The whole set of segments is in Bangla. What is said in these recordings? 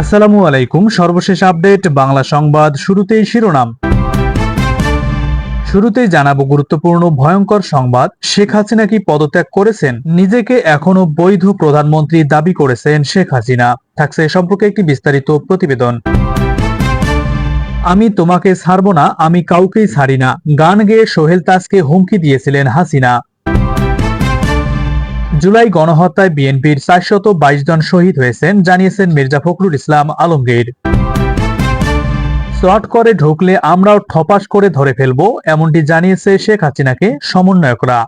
আসসালামু আলাইকুম। সর্বশেষ আপডেট, বাংলা সংবাদ শুরুতেই শিরোনাম। শুরুতেই জানাব গুরুত্বপূর্ণ, ভয়ঙ্কর সংবাদ। শেখ হাসিনা কি পদত্যাগ করেছেন? নিজেকে এখনও বৈধ প্রধানমন্ত্রী দাবি করেছেন শেখ হাসিনা। থাকছে এ সম্পর্কে একটি বিস্তারিত প্রতিবেদন। আমি তোমাকে ছাড়ব না, আমি কাউকেই ছাড়ি না। গান গেয়ে সোহেল তাজকে হুমকি দিয়েছিলেন হাসিনা। জুলাই গণহত্যায় বিএনপির চারশত বাইশ জন শহীদ হয়েছেন, জানিয়েছেন মির্জা ফখরুল ইসলাম আলমগীর। শর্ট করে ঢুকলে আমরাও ঠপাস করে ধরে ফেলব, এমনটি জানিয়েছে শেখ হাসিনাকে সমন্বয়করা।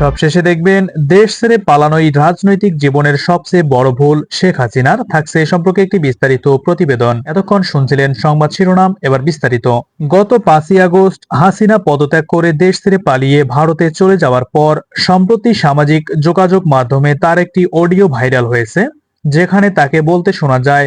সবশেষে দেখবেন, দেশ ছেড়ে পালানোই রাজনৈতিক জীবনের সবচেয়ে বড় ভুল শেখ হাসিনার। থাকছে এ সম্পর্কে একটি বিস্তারিত প্রতিবেদন। এতক্ষণ শুনছিলেন সংবাদ শিরোনাম, এবার বিস্তারিত। গত পাঁচই আগস্ট হাসিনা পদত্যাগ করে দেশ ছেড়ে পালিয়ে ভারতে চলে যাওয়ার পর সম্প্রতি সামাজিক যোগাযোগ মাধ্যমে তার একটি অডিও ভাইরাল হয়েছে, যেখানে তাকে বলতে শোনা যায়,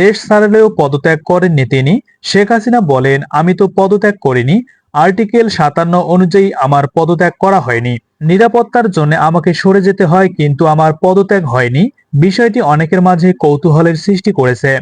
দেশ ছাড়লেও পদত্যাগ করেননি তিনি। শেখ হাসিনা বলেন, আমি তো পদত্যাগ করিনি। আর্টিকেল সাতান্ন অনুযায়ী আমার পদত্যাগ করা হয়নি। নিরাপত্তার জন্য আমাকে সরে যেতে হয়, কিন্তু আমার পদত্যাগ হয়নি। বিষয়টি অনেকের মাঝে কৌতূহলের সৃষ্টি করেছে।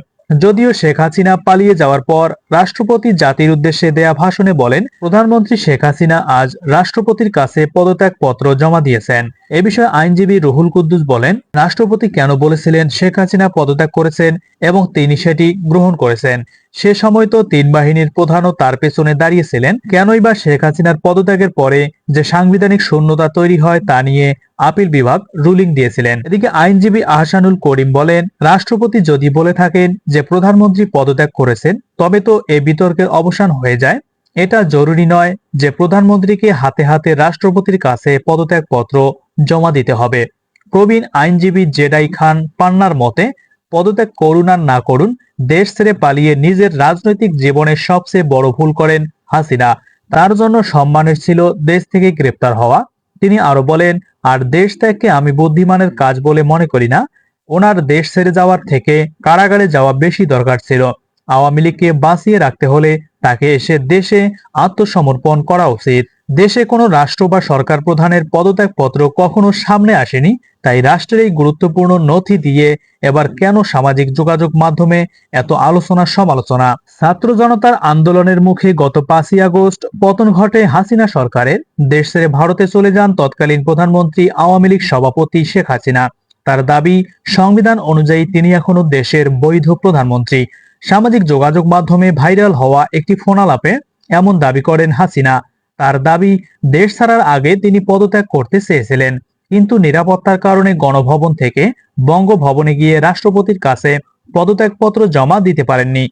যদিও শেখ হাসিনা পালিয়ে যাওয়ার পর রাষ্ট্রপতি জাতির উদ্দেশ্যে দেয়া ভাষণে বলেন, প্রধানমন্ত্রী শেখ হাসিনা আজ রাষ্ট্রপতির কাছে পদত্যাগ পত্র জমা দিয়েছেন। এ বিষয়ে আইনজীবী রুহুল কুদ্দুস বলেন, রাষ্ট্রপতি কেন বলেছিলেন শেখ হাসিনা পদত্যাগ করেছেন এবং তিনি সেটি গ্রহণ করেছেন? সে সময় তো তিন বাহিনীর প্রধানও তার পেছনে দাঁড়িয়েছিলেন। কেনই বা শেখ হাসিনার পদত্যাগের পরে যে সাংবিধানিক শূন্যতা তৈরি হয় তা নিয়ে আপিল বিভাগ রুলিং দিয়েছিলেন। এদিকে আইনজীবী আহসানুল করিম বলেন, রাষ্ট্রপতি যদি বলে থাকেন যে প্রধানমন্ত্রী পদত্যাগ করেছেন, তবে তো এ বিতর্কের অবসান হয়ে যায়। এটা জরুরি নয় যে প্রধানমন্ত্রীকে হাতে হাতে রাষ্ট্রপতির কাছে পদত্যাগ পত্র জমা দিতে হবে। প্রবীণ আইনজীবী জেডাই খান পান্নার মতে পদত্যাগ করুন আর না করুন, দেশ ছেড়ে পালিয়ে নিজের রাজনৈতিক জীবনের সবচেয়ে বড় ভুল করেন হাসিনা। তার জন্য সম্মানের ছিল দেশ থেকে গ্রেপ্তার হওয়া। তিনি আরও বলেন, আর দেশ ত্যাগকে আমি বুদ্ধিমানের কাজ বলে মনে করি না। ওনার দেশ ছেড়ে যাওয়ার থেকে কারাগারে যাওয়া বেশি দরকার ছিল। আওয়ামী লীগকে বাঁচিয়ে রাখতে হলে তাকে এসে দেশে আত্মসমর্পণ করা উচিত। দেশে কোনো রাষ্ট্র বা সরকার প্রধানের পদত্যাগ পত্র কখনো সামনে আসেনি, তাই রাষ্ট্রের এই গুরুত্বপূর্ণ নথি দিয়ে এবার কেন সামাজিক যোগাযোগ মাধ্যমে এত আলোচনা সমালোচনা? ছাত্র জনতার আন্দোলনের মুখে গত পাঁচই আগস্ট পতন ঘটে হাসিনা সরকারের। দেশ ছেড়ে ভারতে চলে যান তৎকালীন প্রধানমন্ত্রী আওয়ামী লীগ সভাপতি শেখ হাসিনা। তার দাবি, সংবিধান অনুযায়ী তিনি এখনও দেশের বৈধ প্রধানমন্ত্রী। সামাজিক যোগাযোগ মাধ্যমে ভাইরাল হওয়া একটি ফোনালাপে এমন দাবি করেন হাসিনা। তার দাবি, দেশ ছাড়ার আগে তিনি পদত্যাগ করতে চেয়েছিলেন। কিন্তু নিরাপত্তার কারণে গণভবন থেকে বঙ্গভবনে গিয়ে রাষ্ট্রপতির কাছে পদত্যাগপত্র জমা দিতে পারেননি।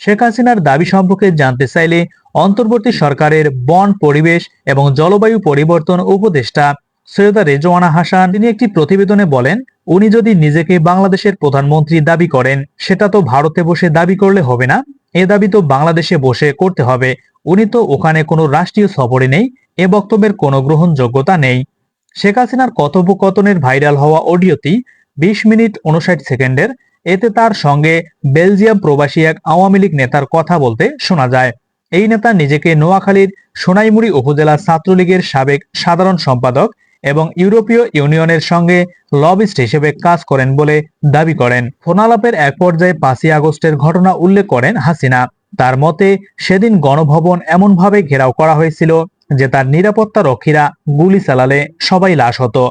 শেখ হাসিনার দাবি সম্পর্কে জানতে চাইলে অন্তর্বর্তী সরকারের বন পরিবেশ এবং জলবায়ু পরিবর্তন উপদেষ্টা সৈয়দা রেজওয়ানা হাসান তিনি একটি প্রতিবেদনে বলেন, উনি যদি নিজেকে বাংলাদেশের প্রধানমন্ত্রী দাবি করেন, সেটা তো ভারতে বসে দাবি করলে হবে না। এ দাবি তো বাংলাদেশে বসে করতে হবে। উনি তো ওখানে কোনো রাষ্ট্রীয় সফরে নেই, এ বক্তব্যের কোনো গ্রহণযোগ্যতা নেই। শেখ হাসিনার কথোপকথনের ভাইরাল হওয়া অডিওটি বিশ মিনিট উনষাট সেকেন্ডের, এতে তার সঙ্গে বেলজিয়াম প্রবাসী এক আওয়ামী লীগ নেতার কথা বলতে শোনা যায়। এই নেতা নিজেকে নোয়াখালীর সোনাইমুড়ি উপজেলা ছাত্রলীগের সাবেক সাধারণ সম্পাদক এবং ইউরোপীয় ইউনিয়নের সঙ্গে লবিস্ট হিসেবে কাজ করেন বলে দাবি করেন। ফোনালাপের এক পর্যায়ে পাঁচই আগস্টের ঘটনা উল্লেখ করেন হাসিনা। তার মতে, সেদিন গণভবন এমনভাবে ঘেরাও করা হয়েছিল যে তার নিরাপত্তা রক্ষীরা গুলি চালালে সবাই লাশ হতো।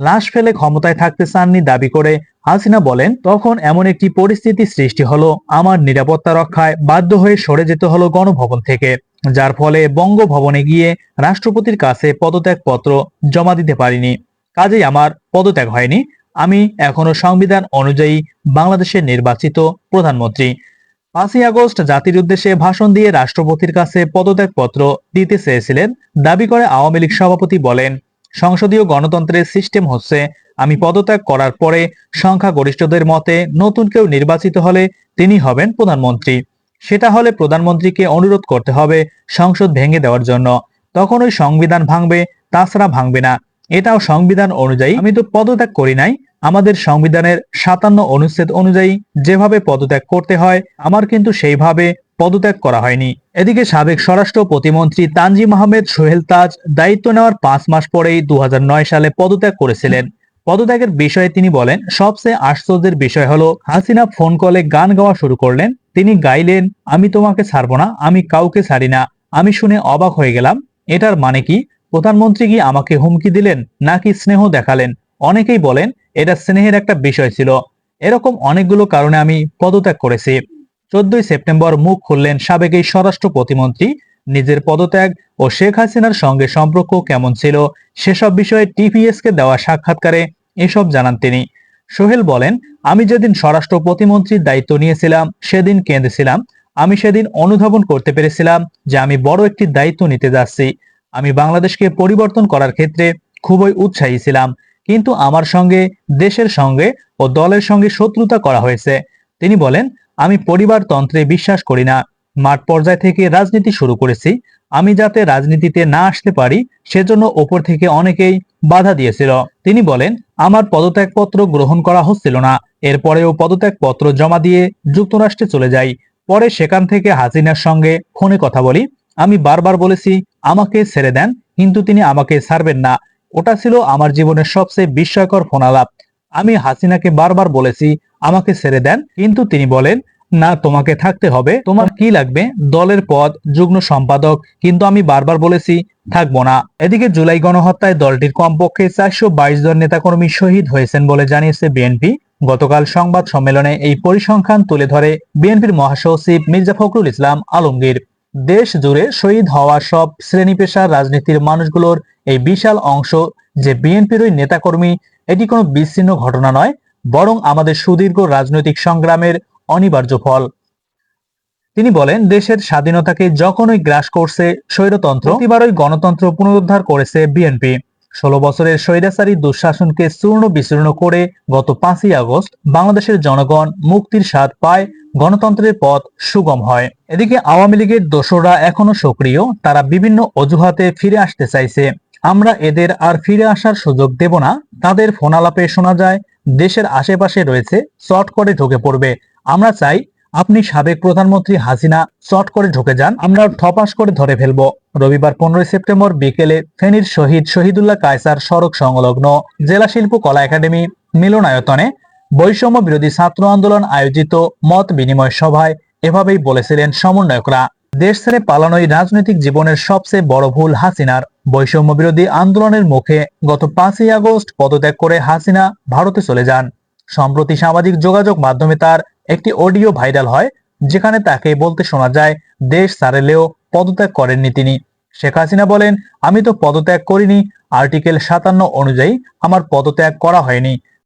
লাশ ফেলে ক্ষমতায় থাকতে চাননি দাবি করে হাসিনা বলেন, তখন এমন একটি পরিস্থিতি সৃষ্টি হলো। আমার নিরাপত্তা রক্ষায় বাধ্য হয়ে সরে যেতে হলো গণভবন থেকে, যার ফলে বঙ্গভবনে গিয়ে রাষ্ট্রপতির কাছে পদত্যাগ পত্র জমা দিতে পারিনি। কাজেই আমার পদত্যাগ হয়নি। আমি এখনও সংবিধান অনুযায়ী বাংলাদেশের নির্বাচিত প্রধানমন্ত্রী। পাঁচই আগস্ট জাতির উদ্দেশ্যে ভাষণ দিয়ে রাষ্ট্রপতির কাছে পদত্যাগ পত্র দিতে চেয়েছিলেন, দাবি করে আওয়ামী লীগ সভাপতি বলেন, সংসদীয় গণতন্ত্রের সিস্টেম হচ্ছে, আমি পদত্যাগ করার পরে সংখ্যাগরিষ্ঠদের মতে নতুন কেউ নির্বাচিত হলে তিনি হবেন প্রধানমন্ত্রী। সেটা হলে প্রধানমন্ত্রীকে অনুরোধ করতে হবে সংসদ ভেঙে দেওয়ার জন্য। তখন ওই সংবিধান ভাঙবে, তাছাড়া ভাঙবে না। এটাও সংবিধান অনুযায়ী, আমি তো পদত্যাগ করি নাই। আমাদের সংবিধানের সাতান্ন অনুচ্ছেদ অনুযায়ী যেভাবে পদত্যাগ করতে হয়, আমার কিন্তু সেইভাবে পদত্যাগ করা হয়নি। এদিকে সাবেক স্বরাষ্ট্র প্রতিমন্ত্রী তানজিম আহমেদ সোহেল তাজ দায়িত্ব নেওয়ার পাঁচ মাস পরেই দুহাজার নয় সালে পদত্যাগ করেছিলেন। পদত্যাগের বিষয়ে তিনি বলেন, সবচেয়ে আশ্চর্যের বিষয় হলো, হাসিনা ফোন কলে গান গাওয়া শুরু করলেন। তিনি গাইলেন, আমি তোমাকে ছাড়বো না, আমি কাউকে ছাড়ি না। আমি শুনে অবাক হয়ে গেলাম। এটার মানে কি? প্রধানমন্ত্রী কি আমাকে হুমকি দিলেন নাকি স্নেহ দেখালেন? অনেকেই বলেন এটা স্নেহের একটা বিষয় ছিল। এরকম অনেকগুলো কারণে আমি পদত্যাগ করেছি। চোদ্দই সেপ্টেম্বর মুখ খুললেন সাবেক এই স্বরাষ্ট্র প্রতিমন্ত্রী। নিজের পদত্যাগ ও শেখ হাসিনার সঙ্গে সম্পর্ক কেমন ছিল সেসব বিষয়ে টিপিএস কে দেওয়া সাক্ষাৎকারে এসব জানান তিনি। সোহেল বলেন, আমি যেদিন স্বরাষ্ট্র প্রতিমন্ত্রীর দায়িত্ব নিয়েছিলাম, সেদিন কেঁদেছিলাম। আমি সেদিন অনুধাবন করতে পেরেছিলাম যে আমি বড় একটি দায়িত্ব নিতে যাচ্ছি। আমি বাংলাদেশকে পরিবর্তন করার ক্ষেত্রে খুবই উৎসাহী ছিলাম। কিন্তু আমার সঙ্গে, দেশের সঙ্গে ও দলের সঙ্গে শত্রুতা করা হয়েছে। তিনি বলেন, আমি পরিবারতন্ত্রে বিশ্বাস করি না। মাঠ পর্যায় থেকে রাজনীতি শুরু করেছি। আমি যাতে রাজনীতিতে না আসতে পারি, সেজন্য ওপর থেকে অনেকেই বাধা দিয়েছিল। তিনি বলেন, আমার পদত্যাগপত্র গ্রহণ করা হচ্ছিল না। এরপরেও পদত্যাগপত্র জমা দিয়ে যুক্তরাষ্ট্রে চলে যাই। পরে সেখান থেকে হাসিনার সঙ্গে ফোনে কথা বলি। আমি বারবার বলেছি আমাকে ছেড়ে দেন, কিন্তু তিনি আমাকে ছাড়বেন না। ওটা ছিল আমার জীবনের সবচেয়ে বিস্ময়কর ফোনালাপ। আমি হাসিনাকে বারবার বলেছি, আমাকে ছেড়ে দেন। কিন্তু তিনি বলেন, না, তোমাকে থাকতে হবে। তোমার কি লাগবে? দলের পদ, যুগ্ম সম্পাদক। কিন্তু আমি বারবার বলেছি, থাকব না। এদিকে জুলাই গণহত্যায় দলটির কমপক্ষে চারশো বাইশ জন নেতাকর্মী শহীদ হয়েছেন বলে জানিয়েছে বিএনপি। গতকাল সংবাদ সম্মেলনে এই পরিসংখ্যান তুলে ধরে বিএনপির মহাসচিব মির্জা ফখরুল ইসলাম আলমগীর। দেশ জুড়ে শহীদ হওয়া সব শ্রেণি পেশার রাজনীতির মানুষগুলোর এই বিশাল অংশ যে বিএনপির ওই নেতাকর্মী, এটি কোনো বিচ্ছিন্ন ঘটনা নয়, বরং আমাদের সুদীর্ঘ রাজনৈতিক সংগ্রামের অনিবার্য ফল। তিনি বলেন, দেশের স্বাধীনতাকে যখনই গ্রাস করছে স্বৈরতন্ত্র এবারই গণতন্ত্র পুনরুদ্ধার করেছে বিএনপি। ষোলো বছরের স্বৈরাচারী দুঃশাসনকে চূর্ণ বিচূর্ণ করে গত পাঁচই আগস্ট বাংলাদেশের জনগণ মুক্তির স্বাদ পায়, গণতন্ত্রের পথ সুগম হয়। এদিকে আওয়ামী লীগের দোসররা এখনও সক্রিয়, তারা বিভিন্ন অজুহাতে ফিরে আসতে চাইছে। আমরা এদের আর ফিরে আসার সুযোগ দেব না। তাদের ফোনালাপে শোনা যায়, দেশের আশেপাশে রয়েছে, চট করে ঢুকে পড়বে। আমরা চাই, আপনি সাবেক প্রধানমন্ত্রী হাসিনা, চট করে ঢুকে যান। আমরা ঠপাস করে ধরে ফেলব। রবিবার পনেরোই সেপ্টেম্বর বিকেলে ফেনীর শহীদ শহীদুল্লাহ কায়সার সড়ক সংলগ্ন জেলা শিল্প কলা একাডেমি মিলনায়তনে বৈষম্য বিরোধী ছাত্র আন্দোলন আয়োজিত মত বিনিময় সভায় এভাবেই বলেছিলেন সমন্বয়করা। দেশ ছেড়ে পালানোই রাজনৈতিক জীবনের সবচেয়ে বড় ভুল হাসিনার। বৈষম্য বিরোধী আন্দোলনের মুখে গত পাঁচই আগস্ট পদত্যাগ করে হাসিনা ভারতে চলে যান। সম্প্রতি সামাজিক যোগাযোগ মাধ্যমে তার একটি অডিও ভাইরাল হয়, যেখানে তাকে বলতে শোনা যায়, দেশ ছাড়লেও পদত্যাগ করেননি তিনি। শেখ হাসিনা বলেন, আমি তো পদত্যাগ করিনি, আর্টিকেল সাতান্ন অনুযায়ী আমার পদত্যাগ করা হয়নি।